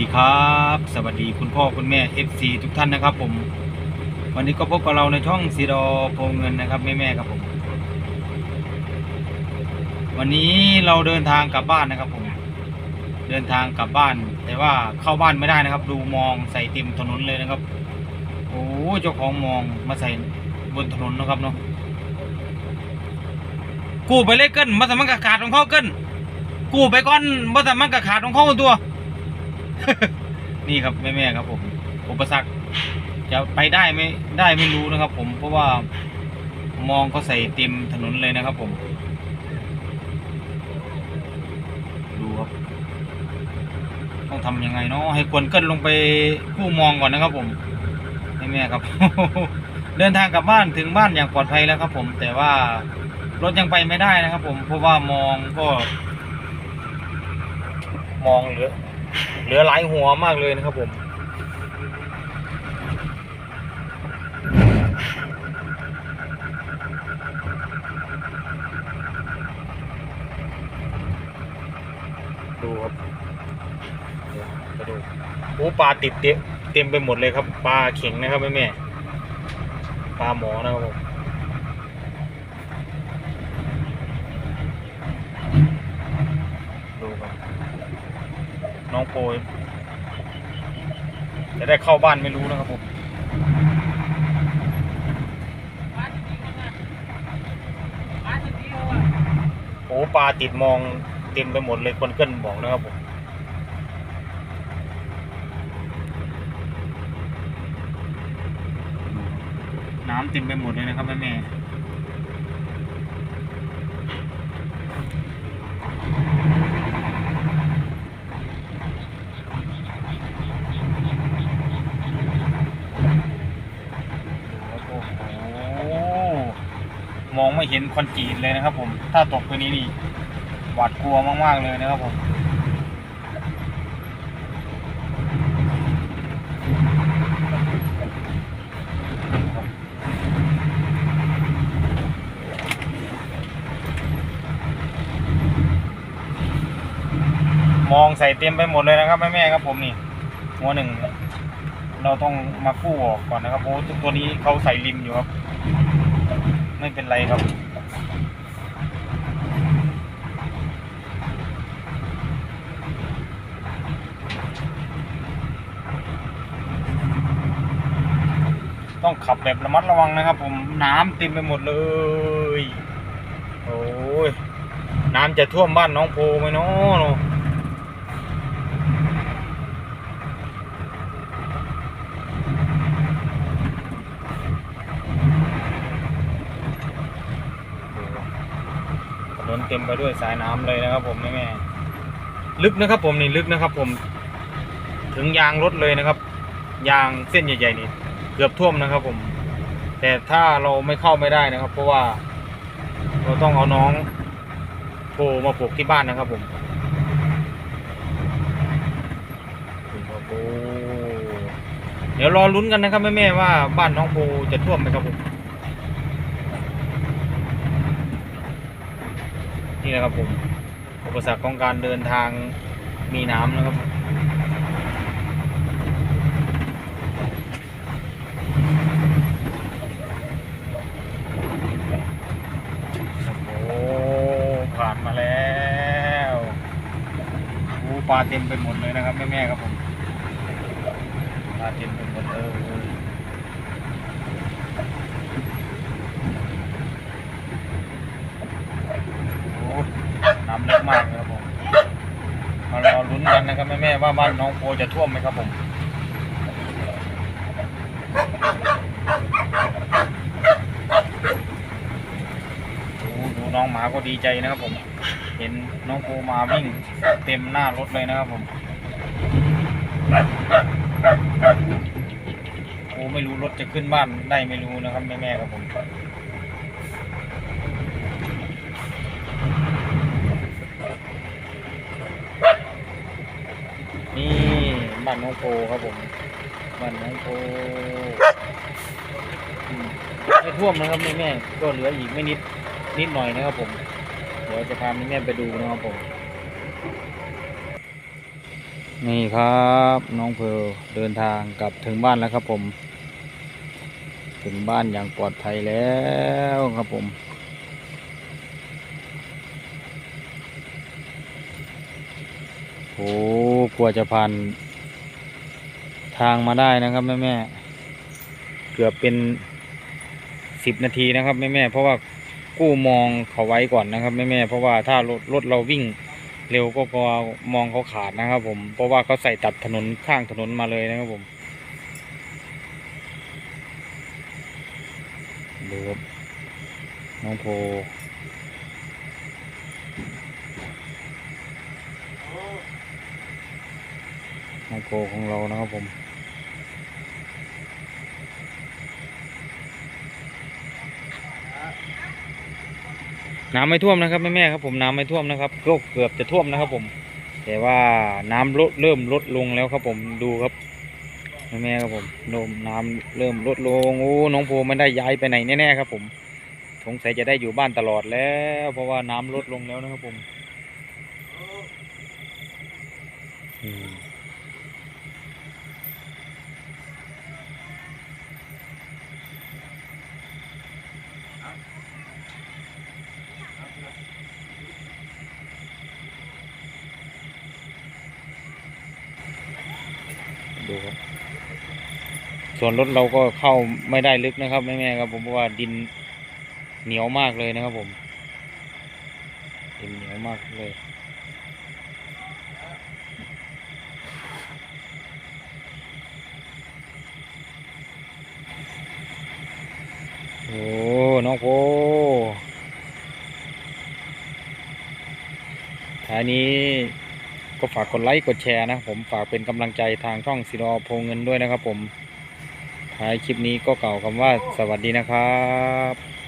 ดีครับ สวัสดีคุณพ่อคุณแม่ FC ทุกท่านนะครับ ผม วันนี้ก็พบกับเราในช่องซีดอโพเงินนะครับแม่ๆครับผม วันนี้เราเดินทางกลับบ้านนะครับ ผม เดินทางกลับบ้าน แต่ว่าเข้าบ้านไม่ได้นะครับ ดูมองใส่เต็มถนนเลยนะครับ โอ้เจ้าของมองมาใส่บนถนนนะครับเนาะกูไปเลยเกินมาสมันกขาดของเขาเกินกูไปก่อนมาสมันกขาดของเขาตัว นี่ครับแม่ๆครับผมอุปสรรคจะไปได้ไม่ได้ไม่รู้นะครับผมเพราะว่ามองเขาใส่เต็มถนนเลยนะครับผม ดูครับ ต้องทำยังไงเนาะให้ควรเกินลงไปกู้มองก่อนนะครับผมแม่ๆครับ เดินทางกลับบ้านถึงบ้านอย่างปลอดภัยแล้วครับผม แต่ว่ารถยังไปไม่ได้นะครับผมเพราะว่ามองก็ มองเหลือ เหลือหลายหัวมากเลยนะครับผม ดูครับเดี๋ยวไปดูโอ้ปลาติดเต็มเต็มไปหมดเลยครับ ปลาเข็งนะครับแม่แม่ปลาหมอนะครับผมดูครับน้ องโปยจะได้เข้าบ้านไม่รู้นะครับผมโอ้ปลาติดมองเต็มไปหมดเลยคนเกินบอกนะครับผมน้ำเต็มไปหมดเลยนะครับแม่แม่ โอ้มองไม่เห็นคอนกรีตเลยนะครับ ผม ถ้าตกตัวนี้นี่หวาดกลัวมากๆเลยนะครับผมมองใส่เต็มไปหมดเลยนะครับแม่แม่ๆครับผมนี่หัวหนึ่ง เราต้องมากู้ออกก่อนนะครับเพราะตัวนี้เขาใส่ริมอยู่ครับ ไม่เป็นไรครับต้องขับแบบระมัดระวังนะครับ ผมน้ำเต็มไปหมดเลย โอ้ย น้ำจะท่วมบ้านน้องโพไหมเนาะ เต็มไปด้วยสายน้ำเลยนะครับ ผมแม่ลึกนะครับ ผมนี่ลึกนะครับ ผม ถึงยางรถเลยนะครับ ยางเส้นใหญ่ๆนี่เกือบท่วมนะครับ ผม แต่ถ้าเราไม่เข้าไม่ได้นะครับ เพราะว่าเราต้องเอาน้องโพมาปลูกที่บ้านนะครับ ผมโอ้เดี๋ยวรอลุ้นกันนะครับแม่ๆว่าบ้านน้องโพจะท่วมไหมครับผม นี่นะครับผมอุปสรรคของการเดินทางมีน้ำนะครับโอ้ผ่านมาแล้วโอ้ปลาเต็มไปหมดเลยนะครับแม่ๆครับผมปลาเต็มไปหมดเลยโอ้น้ำลึก มากเลยครับผมมารอลุ้นกันนะครับแม่ๆว่าบ้านน้องโพจะท่วมไหมครับผมดูดูน้องหมาก็ดีใจนะครับผม เห็นน้องโคมาวิ่งเต็มหน้ารถเลยนะครับผมโอ้ไม่รู้รถจะขึ้นบ้านได้ไม่รู้นะครับแม่แม่ๆครับผม นี่ บ้านน้องโพครับผมบ้านน้องโพไม่ท่วมนะครับแม่แม่ก็เหลืออีกไม่นิดนิดหน่อยนะครับผม เดี๋ยวจะพาแม่ๆไปดูนะครับผม นี่ครับน้องเพลเดินทางกลับถึงบ้านแล้วครับผม ถึงบ้านอย่างปลอดภัยแล้วครับผมโอ้กลัวจะผ่าน ทางมาได้นะครับแม่แม่เกือบเป็นสิบนาทีนะครับแม่แม่เพราะว่ากู้มองเขาไว้ก่อนนะครับแม่แม่เพราะว่าถ้ารถรถเราวิ่งเร็วก็กลัวมองเขาขาดนะครับผมเพราะว่าเขาใส่ตัดถนนข้างถนนมาเลยนะครับผมดูครับน้องโพ น้องโพของเรานะครับผม น้ำไม่ท่วมนะครับแม่แม่ๆครับผมน้ำไม่ท่วมนะครับก็เกือบจะท่วมนะครับผม แต่ว่าน้ำลดเริ่มลดลงแล้วครับผมดูครับแม่แม่ครับผมนมน้ำเริ่มลดลงโอ้น้องโพไม่ได้ย้ายไปไหนแน่ๆครับผมสงสัยจะได้อยู่บ้านตลอดแล้ว เพราะว่าน้ำลดลงแล้วนะครับผม อืม ดูครับ ส่วนรถเราก็เข้าไม่ได้ลึกนะครับแม่ๆครับ ผมเพราะว่าดินเหนียวมากเลยนะครับ ผมดินเหนียวมากเลยโอ้น้องโพทานี้ ก็ฝากกดไลค์กดแชร์นะผมฝากเป็นกำลังใจทางช่องสิรอโพเงินด้วยนะครับผมท้ายคลิปนี้ก็เก่าวคำว่าสวัสดีนะครับ